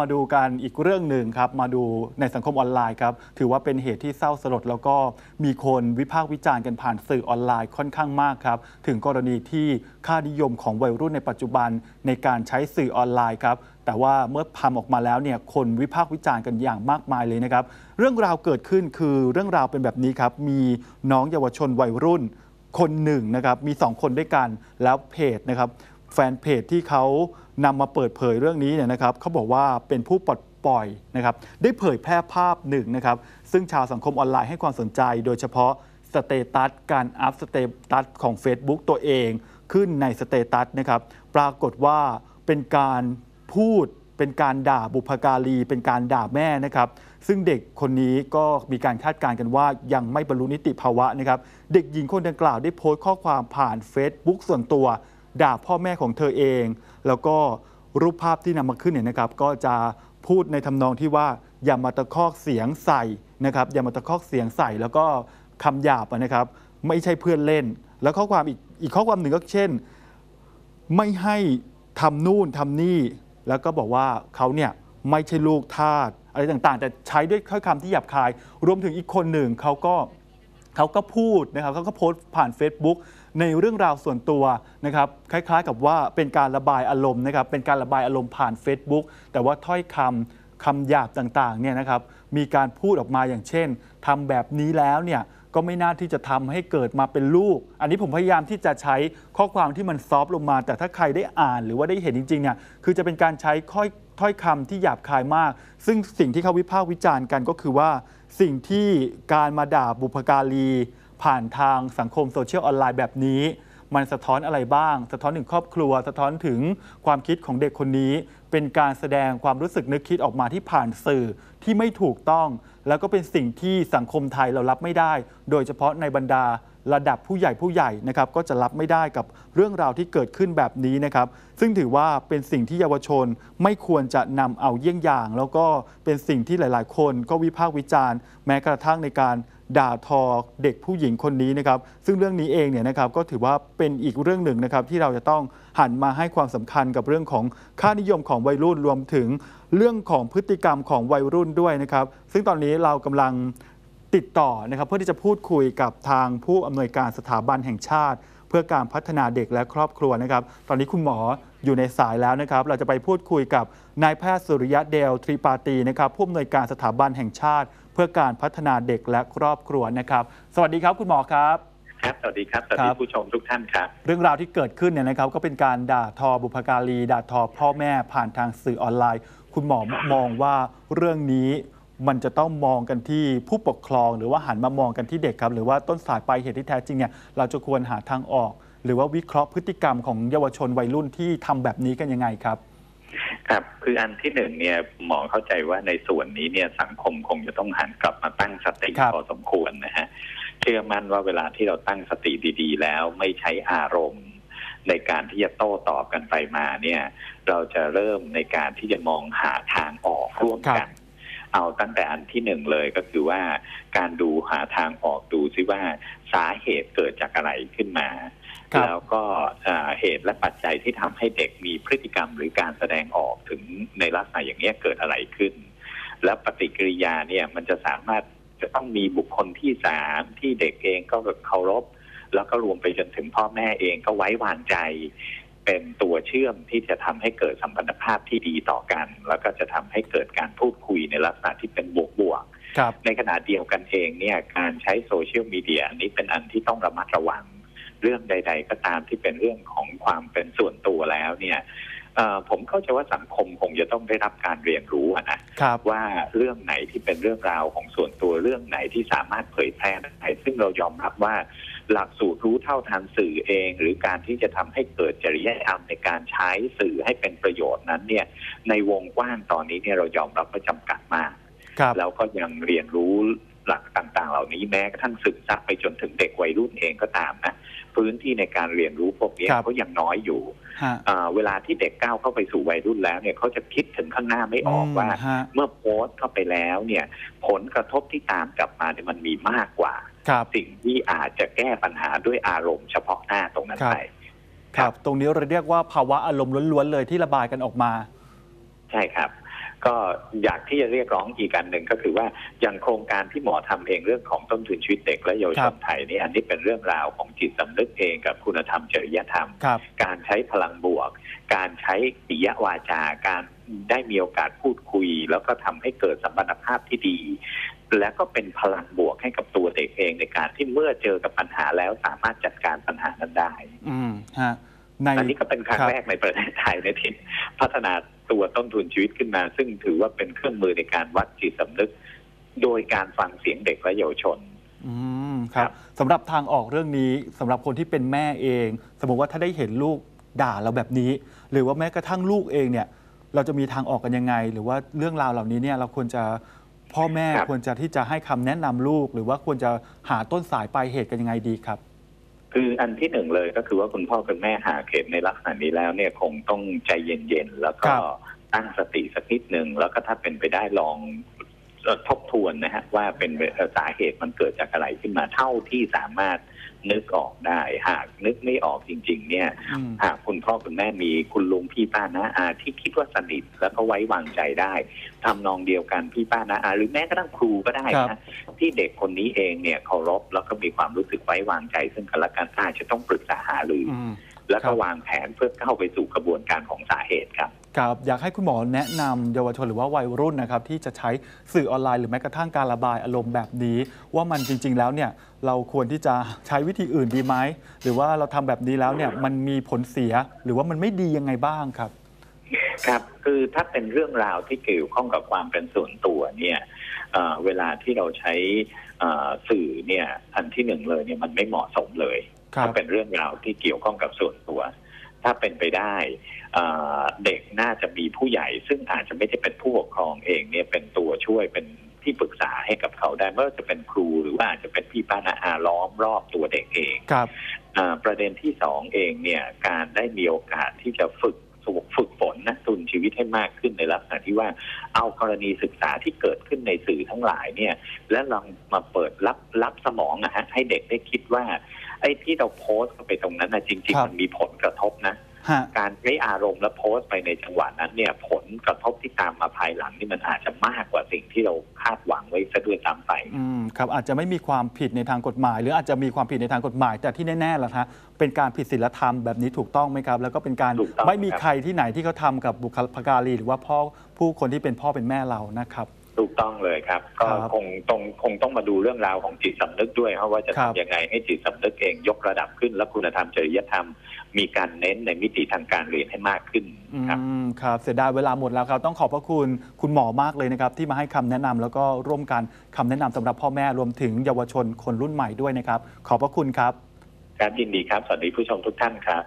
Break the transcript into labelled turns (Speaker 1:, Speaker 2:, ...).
Speaker 1: มาดูกันอีกเรื่องหนึ่งครับ มาดูในสังคมออนไลน์ครับ ถือว่าเป็นเหตุที่เศร้าสลด แล้วก็มีคนวิพากษ์วิจารณ์กันผ่านสื่อออนไลน์ค่อนข้างมากครับ ถึงกรณีที่ค่านิยมของวัยรุ่นในปัจจุบันในการใช้สื่อออนไลน์ครับ แต่ว่าเมื่อทำออกมาแล้วเนี่ยคนวิพากษ์วิจารณ์กันอย่างมากมายเลยนะครับ เรื่องราวเกิดขึ้นคือเรื่องราวเป็นแบบนี้ครับ มีน้องเยาวชนวัยรุ่น คนหนึ่งนะครับ มี 2 คนด้วยกัน แล้วเพจนะครับแฟนเพจที่เขานำมาเปิดเผยเรื่องนี้เนี่ยนะครับเขาบอกว่าเป็นผู้ปลดปล่อยนะครับได้เผยแพร่ภาพหนึ่งนะครับซึ่งชาวสังคมออนไลน์ให้ความสนใจ โดยเฉพาะสเตตัสการอัพสเตตัสของ Facebook ตัวเองขึ้นในสเตตัสนะครับปรากฏว่าเป็นการพูดเป็นการด่าบุพการี เป็นการด่าแม่นะครับ ซึ่งเด็กคนนี้ก็มีการคาดการณ์กันว่ายังไม่บรรลุนิติภาวะนะครับ เด็กหญิงคนดังกล่าวได้โพสต์ข้อความผ่าน Facebook ส่วนตัว ด่าพ่อแม่ของเธอเอง แล้วก็รูปภาพที่นำมาขึ้นเนี่ยนะครับ ก็จะพูดในทำนองที่ว่าอย่ามาตะคอกเสียงใส่นะครับอย่ามาตะคอกเสียงใส่ แล้วก็คำหยาบนะครับ ไม่ใช่เพื่อนเล่น แล้วข้อความอีกอีกข้อความหนึ่งก็เช่น ไม่ให้ทำนู่นทำนี่ แล้วก็บอกว่าเขาเนี่ยไม่ใช่ลูกทาสอะไรต่างๆ แต่ใช้ด้วยถ้อยคำที่หยาบคาย รวมถึงอีกคนหนึ่งเขาก็เขาก็พูดนะครับเขาก็โพสต์ผ่าน Facebook ในเรื่องราวส่วนตัวนะครับคล้ายๆ กับว่าเป็นการระบายอารมณ์นะครับเป็นการระบายอารมณ์ผ่าน Facebook แต่ว่าถ้อยคำคำหยาบต่างๆเนี่ยนะครับมีการพูดออกมาอย่างเช่นทำแบบนี้แล้วเนี่ยก็ไม่น่าที่จะทำให้เกิดมาเป็นลูก อันนี้ผมพยายามที่จะใช้ข้อความที่มันซอฟต์ลงมา แต่ถ้าใครได้อ่านหรือว่าได้เห็นจริงๆเนี่ยคือจะเป็นการใช้ค่อยถ้อยคำที่หยาบคายมาก ซึ่งสิ่งที่เขาวิพากษ์วิจารณ์กันก็คือว่าสิ่งที่การมาด่าบุพการี ผ่านทางสังคมโซเชียลออนไลน์แบบนี้ มันสะท้อนอะไรบ้าง สะท้อนถึงครอบครัว สะท้อนถึงความคิดของเด็กคนนี้ เป็นการแสดงความรู้สึกนึกคิดออกมาที่ผ่านสื่อที่ไม่ถูกต้อง แล้วก็เป็นสิ่งที่สังคมไทยเรารับไม่ได้ โดยเฉพาะในบรรดา ระดับผู้ใหญ่ผู้ใหญ่นะครับก็จะรับไม่ได้กับเรื่องราวที่เกิดขึ้นแบบนี้นะครับ ซึ่งถือว่าเป็นสิ่งที่เยาวชนไม่ควรจะนำเอาเยี่ยงอย่าง แล้วก็เป็นสิ่งที่หลาย ๆ คนก็วิพากษ์วิจารณ์ แม้กระทั่งในการด่าทอเด็กผู้หญิงคนนี้นะครับ ซึ่งเรื่องนี้เองเนี่ยนะครับก็ถือว่าเป็นอีกเรื่องหนึ่งนะครับ ที่เราจะต้องหันมาให้ความสำคัญกับเรื่องของค่านิยมของวัยรุ่นรวมถึงเรื่องของพฤติกรรมของวัยรุ่นด้วยนะครับ ซึ่งตอนนี้เรากำลัง ติดต่อนะครับเพื่อที่จะพูดคุยกับทางผู้อำนวยการสถาบันแห่งชาติ เพื่อการพัฒนาเด็กและครอบครัวนะครับ ตอนนี้คุณหมออยู่ในสายแล้วนะครับ เราจะไปพูดคุยกับนายแพทย์สุริยะเดลทรีปาตีนะครับผู้อำนวยการสถาบันแห่งชาติ เพื่อการพัฒนาเด็กและครอบครัวนะครับ สวัสดีครับคุณหมอครับ
Speaker 2: ครับ สวัสดีครับ สวัส
Speaker 1: ค
Speaker 2: ดี
Speaker 1: รับ
Speaker 2: ผู้ชมทุกท่านครับ
Speaker 1: เรื่องราวที่เกิดขึ้นเนี่ยนะครับ ก็เป็นการด่าทอบุพการี ด่าทอพ่อแม่ผ่านทางสื่อออนไลน์ คุณหมอมองว่าเรื่องนี้ มันจะต้องมองกันที่ผู้ปกครอง หรือว่าหันมามองกันที่เด็กครับ หรือว่าต้นสายปลายเหตุที่แท้จริงเนี่ยเราจะควรหาทางออก หรือว่าวิเคราะห์พฤติกรรมของเยาวชนวัยรุ่นที่ทำแบบนี้กันยังไงครับ
Speaker 2: ครับคืออันที่หนึ่งเนี่ยหมอเข้าใจว่าในส่วนนี้เนี่ยสังคมคงจะต้องหันกลับมาตั้งสติ
Speaker 1: ครับ
Speaker 2: พอสมควรนะฮะเชื่อมั่นว่าเวลาที่เราตั้งสติดี ๆ แล้วไม่ใช้อารมณ์ ในการที่จะโต้ตอบกันไปมาเนี่ย เราจะเริ่มในการที่จะมองหาทางออกร่วม
Speaker 1: ครั
Speaker 2: กับน เอาตั้งแต่อันที่หนึ่งเลยก็คือว่าการดูหาทางออกดูซิว่าสาเหตุเกิดจากอะไรขึ้นมา
Speaker 1: ครับ
Speaker 2: แล้วก็อ่าเหตุและปัจจัยที่ทำให้เด็กมีพฤติกรรมหรือการแสดงออกถึงในลักษณะอย่างนี้ยเกิดอะไรขึ้น แล้วปฏิกิริยาเนี่ยมันจะสามารถจะต้องมีบุคคลที่สามที่เด็กเองก็แบบเคารพแล้วก็รวมไปจนถึงพ่อแม่เองก็ไว้วางใจ เป็นตัวเชื่อมที่จะทำให้เกิดสัมพันธภาพที่ดีต่อกัน แล้วก็จะทำให้เกิดการพูดคุยในลักษณะที่เป็นบวกๆ
Speaker 1: ครับ
Speaker 2: ในขณะเดียวกันเองเนี่ยการใช้โซเชียลมีเดียอันนี้เป็นอันที่ต้องระมัดระวัง เรื่องใด ๆ ก็ตามที่เป็นเรื่องของความเป็นส่วนตัวแล้วเนี่ยเอ่อผมเข้าใจว่าสังคมคงจะต้องได้รับการเรียนรู้อะนะครับว่าเรื่องไหนที่เป็นเรื่องราวของส่วนตัวเรื่องไหนที่สามารถเผยแพร่ได้ซึ่งเรายอมรับว่า หลักสูตรรู้เท่าทันสื่อเอง หรือการที่จะทำให้เกิดจริยธรรมในการใช้สื่อให้เป็นประโยชน์นั้นเนี่ยในวงกว้างตอนนี้เนี่ยเรายอมรับว่าจำกัดมาก
Speaker 1: ครับ
Speaker 2: แล้วก็ยังเรียนรู้หลักต่างๆ เหล่านี้แม้กระทั่งศึกษาไปจนถึงเด็กวัยรุ่นเองก็ตามนะพื้นที่ในการเรียนรู้พวกนี้
Speaker 1: ครับ
Speaker 2: เขายังน้อยอยู่
Speaker 1: ฮะ
Speaker 2: อ่าเวลาที่เด็กก้าวเข้าไปสู่วัยรุ่นแล้วเนี่ยเขาจะคิดถึงข้างหน้าไม่ออกว่า
Speaker 1: ฮะ
Speaker 2: เมื่อโพสต์เข้าไปแล้วเนี่ย ผลกระทบที่ตามกลับมาเนี่ยมันมีมากกว่า
Speaker 1: ครับ
Speaker 2: สิ่งที่อาจจะแก้ปัญหาด้วยอารมณ์เฉพาะหน้าตรงนั้น
Speaker 1: ครับ
Speaker 2: ไป
Speaker 1: ครับ ตรงนี้เราเรียกว่าภาวะอารมณ์ล้วนๆเลยที่ระบายกันออกมา
Speaker 2: ใช่ครับ ก็อยากที่จะเรียกร้องอีกการหนึ่งก็คือว่าอย่างโครงการที่หมอทำเองเรื่องของต้นทุนชีวิตเด็กและเยาว
Speaker 1: ค
Speaker 2: ช
Speaker 1: รับ
Speaker 2: นไทยนี่อันนี้เป็นเรื่องราวของจิตสำนึกเองกับคุณธรรมจริยธรรม
Speaker 1: ครับ
Speaker 2: การใช้พลังบวก การใช้ปิยวาจาการได้มีโอกาสพูดคุย แล้วก็ทำให้เกิดสัมพันธภาพที่ดี และก็เป็นพลังบวกให้กับตัวเด็กเองในการที่เมื่อเจอกับปัญหาแล้วสามารถจัดการปัญหานั้นได้
Speaker 1: อืมฮะใน
Speaker 2: อันนี้ก็เป็นครั้ง
Speaker 1: ครับ
Speaker 2: แรกในประเทศไทยในที่พัฒนาตัวต้นทุนชีวิตขึ้นมา ซึ่งถือว่าเป็นเครื่องมือในการวัดจิตสำนึก โดยการฟังเสียงเด็กและเยาวชน
Speaker 1: อืมครับ
Speaker 2: ครับ
Speaker 1: สำหรับทางออกเรื่องนี้สำหรับคนที่เป็นแม่เอง สมมติว่าถ้าได้เห็นลูกด่าเราแบบนี้ หรือว่าแม้กระทั่งลูกเองเนี่ย เราจะมีทางออกกันยังไง หรือว่าเรื่องราวเหล่านี้เนี่ยเราควรจะ พ่อแม่
Speaker 2: ครับ
Speaker 1: ควรจะที่จะให้คำแนะนำลูก หรือว่าควรจะหาต้นสายปลายเหตุกันยังไงดีครับ
Speaker 2: คืออันที่หนึ่งเลยก็คือว่าคุณพ่อคุณแม่หาเหตุในลักษณะนี้แล้วเนี่ยคงต้องใจเย็นๆแล้วก็
Speaker 1: ครับ
Speaker 2: ตั้งสติสักนิดหนึ่งแล้วก็ถ้าเป็นไปได้ลองเอ่อทบทวนนะฮะว่าเป็นเอ่อสาเหตุมันเกิดจากอะไรขึ้นมาเท่าที่สามารถนึกออกได้ หา กนึกไม่ออกจริง ๆ เนี่ย
Speaker 1: อืม
Speaker 2: หากคุณพ่อคุณแม่มีคุณลุงพี่ป้าน้าอาที่คิดว่าสนิทแล้วก็ไว้วางใจได้ทำนองเดียวกันพี่ป้าน้าอาหรือแม้กระทั่งครูก็ได้
Speaker 1: ครั
Speaker 2: นะ
Speaker 1: บ
Speaker 2: ที่เด็กคนนี้เองเนี่ยเคารพแล้วก็มีความรู้สึกไว้วางใจ ซึ่งกันและกันอาจจะต้องปรึกษาหารืออ
Speaker 1: อืม
Speaker 2: แล้ว
Speaker 1: ครั
Speaker 2: ก็
Speaker 1: บ
Speaker 2: วางแผนเพื่อเข้าไปสู่กระบวนการของสาเหตุครับ
Speaker 1: ครับอยากให้คุณหมอแนะนำเยาวชนหรือว่าวัยรุ่นนะครับ ที่จะใช้สื่อออนไลน์หรือแม้กระทั่งการระบายอารมณ์แบบนี้ ว่ามันจริง ๆ แล้วเนี่ยเราควรที่จะใช้วิธีอื่นดีไหมหรือว่าเราทำแบบนี้แล้วเนี่ยมันมีผลเสียหรือว่ามันไม่ดียังไงบ้างครับ
Speaker 2: ครับ คือถ้าเป็นเรื่องราวที่เกี่ยวข้องกับความเป็นส่วนตัวเนี่ยเอ่อเวลาที่เราใช้เอ่อสื่อเนี่ยอันที่หนึ่งเลยเนี่ยมันไม่เหมาะสมเลย
Speaker 1: ครับ
Speaker 2: ถ้าเป็นเรื่องราวที่เกี่ยวข้องกับส่วนตัว ถ้าเป็นไปได้เอ่อเด็กน่าจะมีผู้ใหญ่ ซึ่งอาจจะไม่ได้เป็นผู้ปกครองเองเนี่ยเป็นตัวช่วยเป็นที่ปรึกษาให้กับเขาได้ไม่ว่าจะเป็นครูหรือว่าอาจจะเป็นพี่ป้านาอาล้อมรอบตัวเด็กเอง
Speaker 1: ครับ
Speaker 2: อ่าประเด็นที่สองเองเนี่ยการได้มีโอกาสที่จะฝึกฝึกฝนนะทุนชีวิตให้มากขึ้นในลักษณะที่ว่าเอากรณีศึกษาที่เกิดขึ้นในสื่อทั้งหลายเนี่ย แล้วลองมาเปิดรับรับสมองนะฮะให้เด็กได้คิดว่า ไอ้ที่เราโพสต์เข้าไปตรงนั้นนะจริง
Speaker 1: ครับ
Speaker 2: ๆมันมีผลกระทบนะ
Speaker 1: ฮะ
Speaker 2: การใช้อารมณ์และโพสต์ไปในจังหวะนั้นเนี่ยผลกระทบที่ตามมาภายหลังนี่มันอาจจะมากกว่าสิ่งที่เราคาดหวังไว้ซะด้วยซ้ำไป
Speaker 1: อืมครับอาจจะไม่มีความผิดในทางกฎหมาย หรืออาจจะมีความผิดในทางกฎหมาย แต่ที่แน่ๆล่ะฮะเป็นการผิดศีลธรรมแบบนี้ถูกต้องไหมครับ แล้วก็เป็นการ
Speaker 2: ถูกต้อง
Speaker 1: ไม่มี
Speaker 2: ครับ
Speaker 1: ใครที่ไหนที่เขาทำกับบุคลากรีหรือว่าพ่อผู้คนที่เป็นพ่อเป็นแม่เรานะครับ
Speaker 2: ถูกต้องเลยครับ ก็
Speaker 1: ครับ
Speaker 2: คงต้องคงต้องมาดูเรื่องราวของจิตสำนึกด้วยครับว่าจะ
Speaker 1: ครับ
Speaker 2: ทำยังไงให้จิตสำนึกเองยกระดับขึ้น และคุณธรรมจริยธรรม มีการเน้นในมิติทางการเรียนให้มากขึ้นครับ
Speaker 1: อืมครับ เสียดายเวลาหมดแล้วครับ ต้องขอบพระคุณคุณหมอมากเลยนะครับ ที่มาให้คำแนะนำแล้วก็ร่วมกันคำแนะนำสำหรับพ่อแม่รวมถึงเยาวชนคนรุ่นใหม่ด้วยนะครับ ขอบพระคุณครับ
Speaker 2: ครับยินดีครับ สวัสดีผู้ชมทุกท่านครับ